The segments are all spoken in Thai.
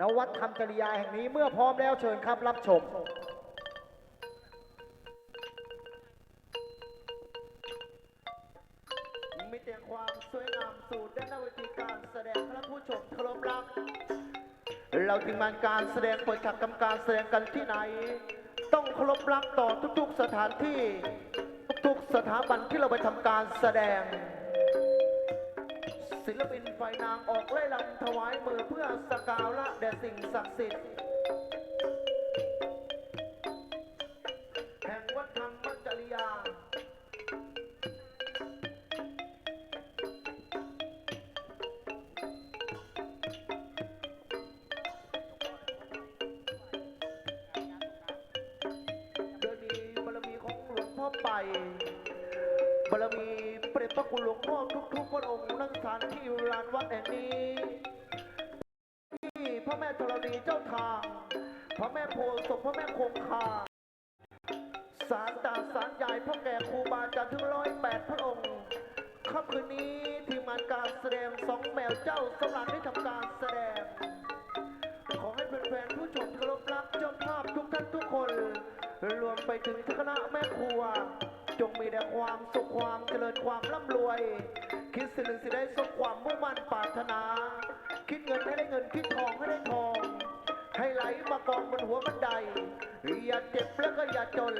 นวัดธรรมจริยาแห่งนี้เมื่อพร้อมแล้วเชิญครับรับชม มีแต่ความสวยงามสู่ด้านหน้าเวทีการแสดงพระผู้ชมเคารพรัก เราทีมานการแสดงเปิดฉากทำการแสดงกันที่ไหน ต้องเคารพรักต่อทุกๆสถานที่ ทุกๆสถาบันที่เราไปทำการแสดงศิลปินไฟนางออกไล่ลำถวายมือเพื่อสกการ สิ่งศักดิ์สิทธิ์แห่งวัดธรรมจริยา โดยมีบารมีของหลวงพ่อไปบารมีเปรตพระคุณหลวงพ่อทุกๆพระองค์นั่งสถานที่ลานวัดแห่งนี้ พระแม่ธรณีเจ้าทาง พระแม่โพธิ์ศพพระแม่คงคา สารตาสารใหญ่พ่อแก่ครูบาอาจารย์ถึงร้อยแปดพระองค์ค่ำคืนนี้ทีมงานการแสดงสองแมวเจ้าสำหรับได้ทำการแสดง ขอให้แฟนๆผู้ชมเคารพรักเจ้าภาพทุกท่านทุกคน รวมไปถึงคณะแม่ครัว จงมีแต่ความสุขความเจริญความร่ำรวย คิดสิ่งหนึ่งสิได้สมความมุ่งมั่นปรารถนา คิดเงินให้ได้เงินคิดทองให้ได้ทอง ให้ไหลมากองบนหัวบันได อย่าเจ็บแล้วก็อย่าจน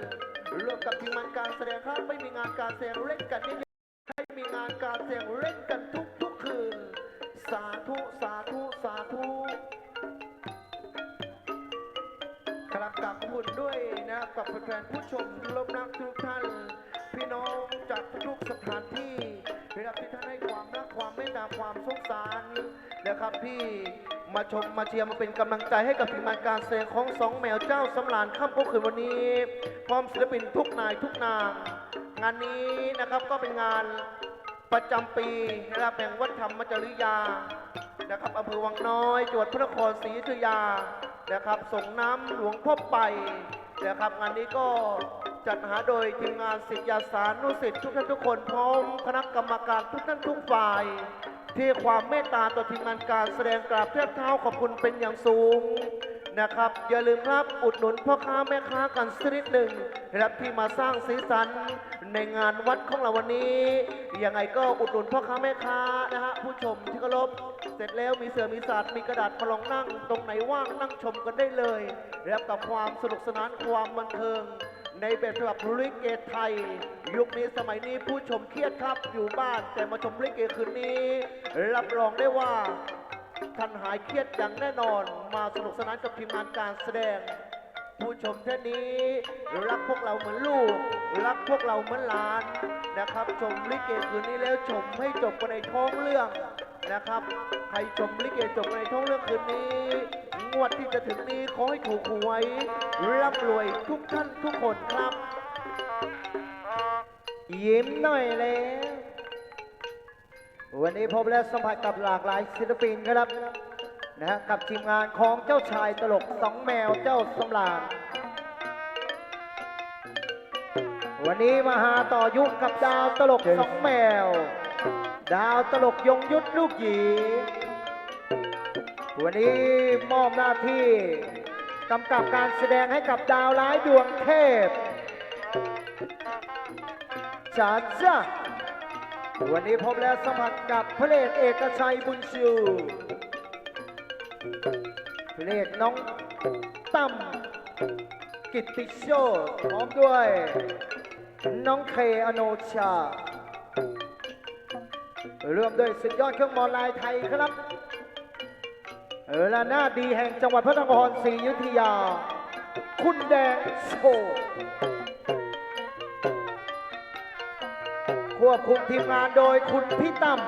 รวมกับทีมงานการแสดงครับไม่มีงานการแสดงเล่นกันเยอะๆให้มีงานการแสดงเล่นกันทุกทุกคืน สาธุสาธุสาธุครับกราบขอบคุณด้วยนะกับแฟนๆผู้ชมที่รบรักทุกท่าน พี่น้องจากทุกสถานที่นะครับที่ท่านให้ ความรักความเมตตาความสงสารนะครับที่มาชมมาเชียร์มาเป็นกำลังใจให้กับทีมงานการแสดงของสองแมวเจ้าสำรานค่ำคืนวันนี้ พร้อมศิลปินทุกนายทุกนาง งานนี้นะครับก็เป็นงานประจำปีนะครับแห่งวัดธรรมจริยานะครับอำเภอวังน้อยจังหวัดพระนครศรีอยุธยานะครับส่งน้ำหลวงพ่อไปนะครับงานนี้ก็ จัดหาโดยทีมงานศิษยาสารนุสิษย์ทุกท่านทุกคนพร้อมคณะกรรมการทุกท่านทุกฝ่าย ที่ความเมตตาต่อทีมงานการแสดงกราบเทียบเท้าขอบคุณเป็นอย่างสูงนะครับ อย่าลืมครับอุดหนุนพ่อค้าแม่ค้ากันสักนิดหนึ่งนะครับที่มาสร้างสีสันในงานวัดของเราวันนี้ยังไงก็อุดหนุนพ่อค้าแม่ค้านะฮะผู้ชมที่เคารพเสร็จแล้วมีเสือมีศาสตร์มีกระดาษมาลองนั่ง ตรงไหนว่างนั่งชมกันได้เลยนะครับกับความสนุกสนานความบันเทิง ในแบบฉบับลิเกไทย ยุคนี้สมัยนี้ผู้ชมเครียดครับอยู่บ้าน แต่มาชมลิเกคืนนี้ รับรองได้ว่าท่านหายเครียดอย่างแน่นอน มาสนุกสนานกับทีมงานการแสดง ผู้ชมท่านนี้ รักพวกเราเหมือนลูก รักพวกเราเหมือนหลานนะครับ ชมลิเกคืนนี้แล้วชมให้จบกันในท้องเรื่องนะครับ ใครชมลิเกจบกันในท้องเรื่องคืนนี้งวดที่จะถึงนี้ขอให้ถูกหวย ร่ำรวยทุกท่านทุกคนครับ ยิ้มหน่อยแล้ว วันนี้พบและสัมผัสกับหลากหลายศิลปินครับนะฮะกับทีมงานของเจ้าชายตลกสองแมวเจ้าสำราญวันนี้มาหาต่อยุคกับดาวตลกสองแมว ดาวตลกยงยุทธลูกหยีวันนี้มอบหน้าที่ กำกับการแสดงให้กับดาวร้ายดวงเทพจาจ้าวันนี้พบแล้วสัมผัสกับพระเอกเอกชัยบุญชูพระเอกน้องตั้มกิตติโชตพร้อมด้วย น้องเคอโนชาร่วมด้วยสุดยอดเครื่องบอลลายไทยครับ ออละหน้าดีแห่งจังหวัดพระนครศรีอยุธยา คุณแดงโชว์ควบคุมทีมงานโดยคุณพี่ตั้ม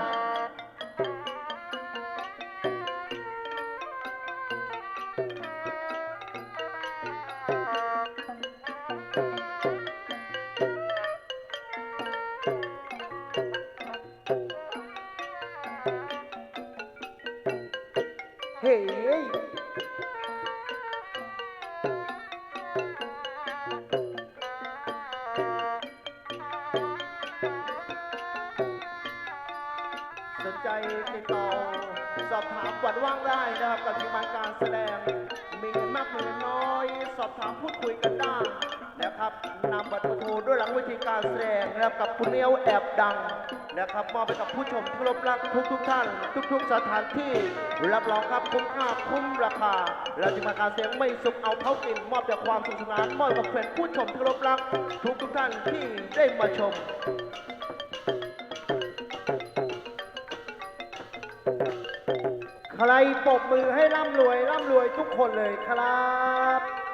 อบถามพูดคุยกันได้นะครับนำบัตรประตูด้วยหลังเวทีการแสดงนะครับกับคุณเนียวแอบดังนะครับมอบไปกับผู้ชมที่รพรักทุกทุกท่าน ทุก ๆ สถานที่รับรองครับคุ้มค่าคุ้มราคาและทีมาการแสดงไม่สุกเอาเท้ากินมอบแต่ความสนุกสนานมอบกับแฟนผู้ชมที่รพรัก ทุกทุกท่านที่ได้มาชมใครปรบมือให้ร่ำรวยร่ำรวยทุกคนเลยครับ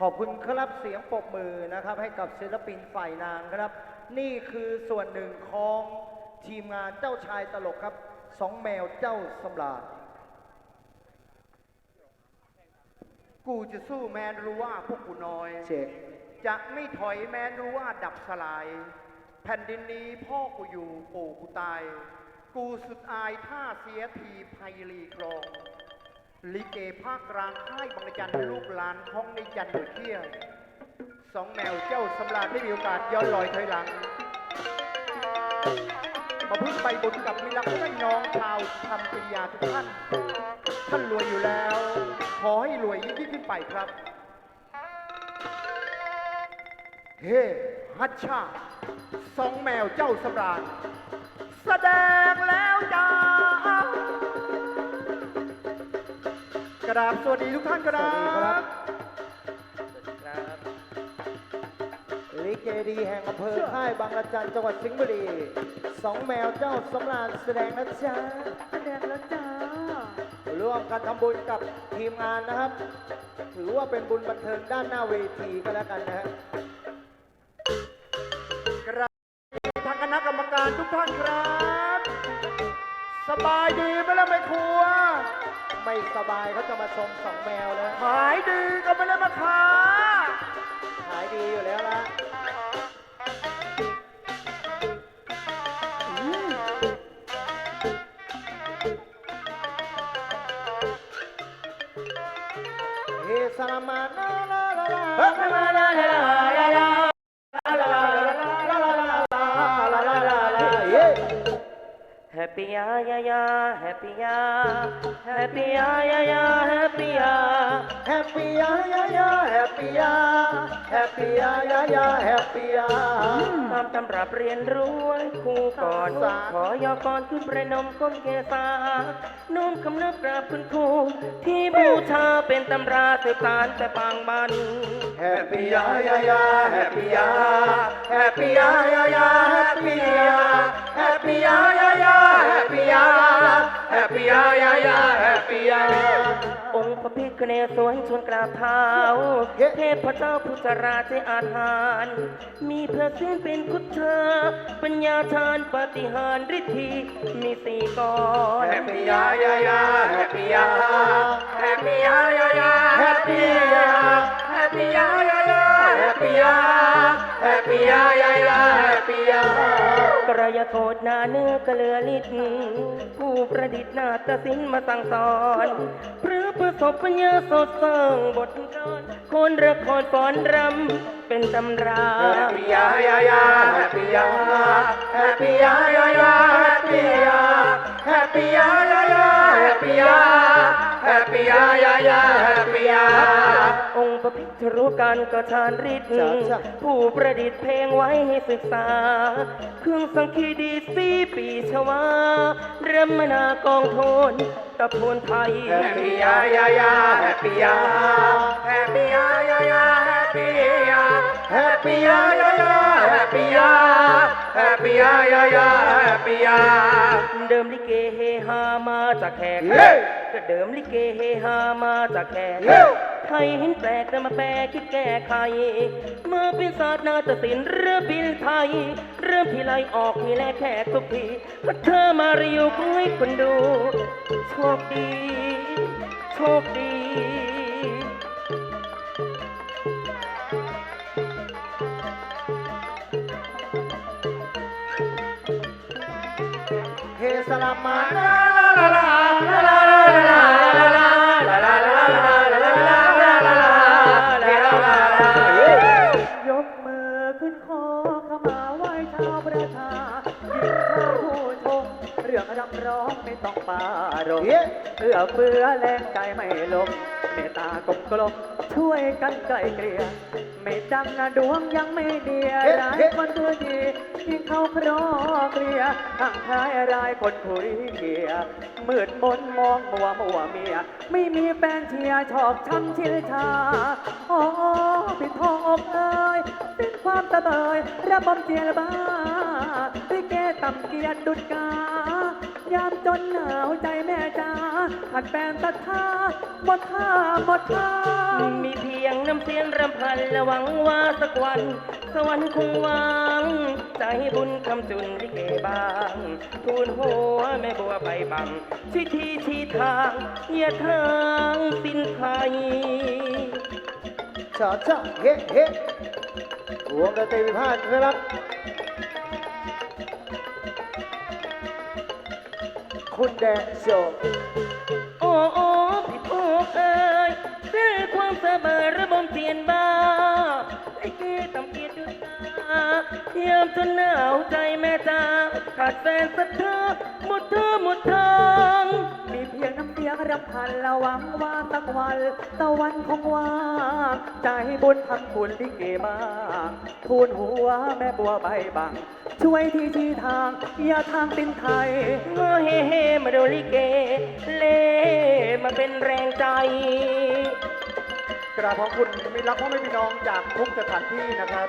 ขอบคุณครับเสียงปรบมือนะครับ ให้กับศิลปินฝ่ายนางครับ นี่คือส่วนหนึ่งของทีมงานเจ้าชายตลกครับสองแมวเจ้าสำราญกูจะสู้แมนรู้ว่าพวกกูน้อยเช็คจะไม่ถอยแม้รู้ว่าดับสลาย แผ่นดินนี้พ่อกูอยู่ปู่กูตาย กูสุดอายท่าเสียทีภัยรีครอง ลิเกภาคกลางค่ายบางจันร์ลูกหลานของในจันทร์เที่ยงสองแมวเจ้าสำราญได้มีโอกาสย้อนลอยถอยหลังมาพึ่งไปบุญกับมิลักและน้องชาวทำปริยาทุกท่าน ท่านรวยอยู่แล้ว ขอให้รวยยิ่งขึ้นไปครับ เฮ้ฮัชชาสองแมวเจ้าสำราญแสดงแล้วจ้า กราบสวัสดีทุกท่านคสรัวัสดีครับบลิเกดีแห่งอำเภอค่ายบางระจันจังหวัดสิงห์บุรี สองแมวเจ้าสำราญแสดงนะจ๊ะแสดงแล้วจ้า ร่วมกันทำบุญกับทีมงานนะครับ ถือว่าเป็นบุญบันเทิงด้านหน้าเวทีก็แล้วกันนะฮะ ไม่สบายเขาจะมาชมสองแมวแล้วขายดีก็ไม่ได้มาค้าขายดีอยู่แล้วละเฮสลามาลาลาลาลาลาลาลา Happy ya ya ya Happy ya Happy ya ya ya Happy ya แฮปปี้ยายายาแฮปปี้ยาแฮปปี้ยายายาแฮปปี้ยาตามตำรับเรียนรู้ไว้ครูก่อนสาขอยอก่อนขึ้นประนมก้มเกษาน้อมคำนับกราบคุณครูที่บูชาเป็นตำราสืบสานแต่ปางบันแฮปปี้ยายายาแฮ ปปี้ยาแฮปปี้ยายายาแฮปปี้ยาแฮปปี้ยายายาแฮปปี้ยาแฮปปี้ยายายาแฮปปี้ยาองค์พระพิฆเนศสวนชวนกราบเท้าเย้เทพเจ้าพุทธราชอาหารมีพระเส้นเป็นพุทธาปัญญาทานปาฏิหารย์ฤทธิมีสี่กรแฮปปี้ยายายาแฮปปี้ยาแฮปปี้ยายายาแฮปปี้ยาแฮปปี้ยายายาแฮปปี้ยาแฮปปี้ยายายาแฮปปี้ยา กระยาโทษนาเนื้อกระเลือลิดผู้ประดิษฐ์นาฏศิลป์มาสั่งสอนพระประสบปัญญาสดสร้างบทกลอนคนละครฟ้อนรำเป็นตำรา Happy ya ya ya, happy ya, happy ya ya ya, happy ya, happy ya แฮปปี้ยายายาแฮปปี้ยา องค์พระพิทรูการกระทานฤทธิ์ผู้ประดิษฐ์เพลงไว้ให้ศึกษา เครื่องสังคีดีสีปีชวาเรมนากองโทนตะโพนไทยแฮปปี้ยายายาแฮปปี้ยาแฮปปี้ยายายาแฮปปี้ยาแฮปปี้ยายายาแฮปปี้ยาแฮปปี้ยายายาแฮปปี้ยาเดิมลิเก ฮามาจากแขกเฮ้ก็เดิมลิเกเฮฮามาจากแขกเฮ้ใครเห็นแปลกแต่มาแปลคิดแก้ไขมาเป็นศาสตร์นาฏศิลป์เรือบินไทย เริ่มที่ไล่ออกมีแลแขกทุกทีพัเธอมาริวก็ให้คนดู โชคดี โชคดี ยกมือขึ้นคอขมาไหว้ชาประชายินข้าผู้ชมเรื่องรำร้องไม่ต้องปารมเพื่อเพื่อแรงใจไม่ลมเมตตากลมกลมช่วยกันไกลเกลี่ยไม่จังนะดวงยังไม่เดียร้ายมันตัวดี ที่เขาครอเกลียห่างท้ายรายคนคุยเกียมืดมนมองมัวมัวเมีย ไม่มีแฟนเชียชอบช้ำเชียชาอ๋อปิดทองอกเลยเป็นความตะเบยระบมเจียระบ้าลิเกต่ำเกียดดุดกายามจนหนาวใจแม่จ้าหัดแปลงตะท่าหมดท่าหมดท่ามีเพียงน้ำเสียงรำพันระวังว่าสักวัน สวรรค์คงวางใจบุญคำจุนที่เกบาง ทูลหัวแม่บัวไปบังชี้ทีชี้ทางเยียทางสิ้นไทยชาชาเฮเฮวงดนตรีวิพาทนะครับ คุณแดงโช จนาเอาใจแม่จ้าขาดแฟนสะเทือหมดเธอหมดทางมีเพียงน้ำเสียงรำพันระวังว่าตะวันตะวันคงว่างใจบุญทำบุญลิเกมาทูลหัวแม่บัวใบบัง ช่วยที่ที่ทาง อย่าทางตินไทยเฮ่เฮ่มาดูลิเก เล่มาเป็นแรงใจกราบขอบคุณมิรรักพ่อไม่มีน้องจากทุกสถานที่นะครับ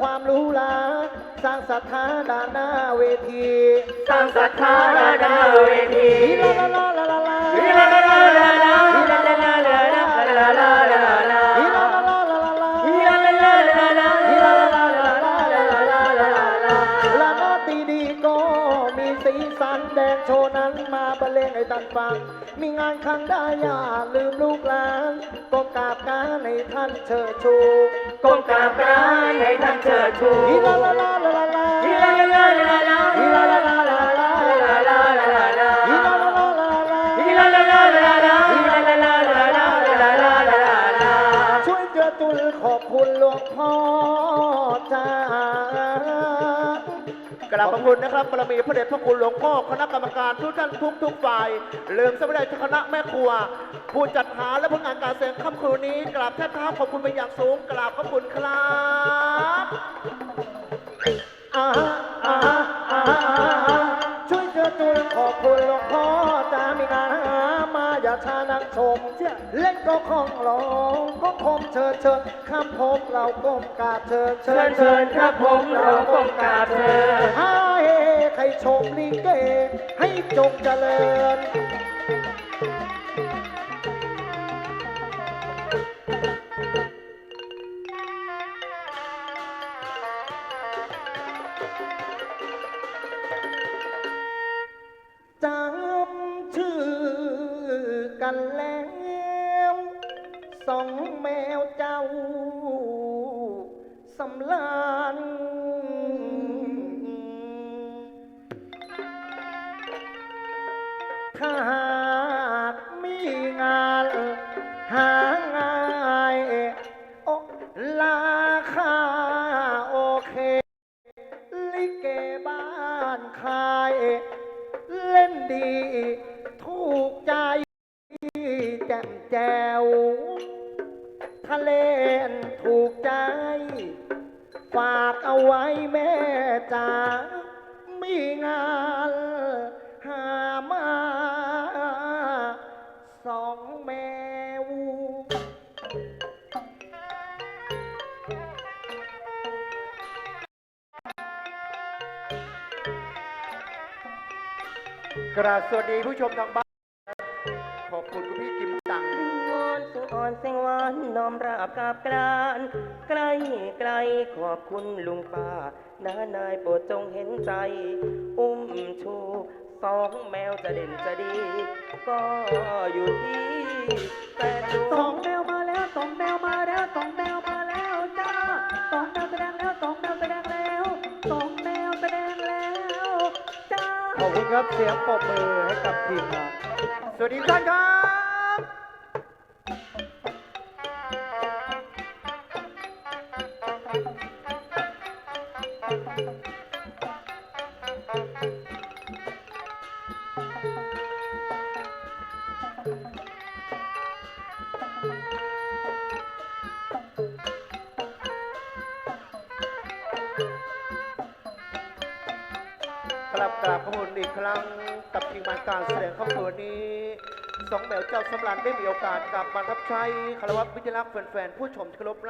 ความรู้ลาสร้างศรัทธาด้านหน้าเวทีสร้างศรัทธาดาดาเวทีฮิลาลาลาลาลาลาฮิลาลาลาลาลาฮิลาลาลาลาลาลาลาลาลาฮิลา ให้ท่านฟัง มีงานครั้งได้อย่าลืมลูกหลานก้มกราบการในท่านเชิดชูก้มกราบกรานให้ท่านเชิดชูฮิลาลาลาลาลาลาฮิลาลาลาลาลาฮิลาลาลาลาลาลาลาลาลาลาฮิลาลาลาลาลาฮิลาลาลาลาลาฮิลาลาลาลาลาลาลาลาลาช่วยเจือจุนขอบคุณหลวงพ่อจ้าก ราบขอบคุณนะครับบารมีพระเดชพระคุณหลวงพ่อคณะกรรมการทุกท่านทุกทุกฝ่ายเลื่อมสมัยคณะแม่ครัว ผู้จัดหาและผลงานการแสดงค่ำคืนนี้กราบแทบเท้าขอบคุณเป็นอย่างสูงกราบขอบคุณครับอ่าอ่า เล่นก็คงร้องก็คมเชิญเชิญคำพบเราก้มกราบเชิญเชิญเชิญครับผมเราก้มกราบเชิญให้ใครชมลิเกให้จงเจริญ สำลา นถูกใจ ฝากเอาไว้แม่จ๋ามีงานหามาสองแมวกราบสวัสดีผู้ชมทางบ้าน อนเสียงอ่อนเสียงหวานน้อมราบกราบกรานใกล้ไกลขอบคุณลุงป้าน้านายโปรดจงเห็นใจ อุ้มชูสองแมวจะเด่นจะดี ก็อยู่ที่แต่ดูสองแมวมาแล้วสองแมวมาแล้วสองแมวมาแล้วจ้าสองแมวแสดงแล้วสองแมวแสดงแล้วสองแมวแสดงแล้วจ้าขอบคุณครับเสียงปรบมือให้กับทีมงานสวัสดีท่านครับ ลังกับทีมงานการแสดงครอบครัวนี้สองแมวเจ้าสำรานได้มีโอกาสกลับมารับใช้คารวะวิทยาลักษ์แฟนๆผู้ชมที่เคารพรัก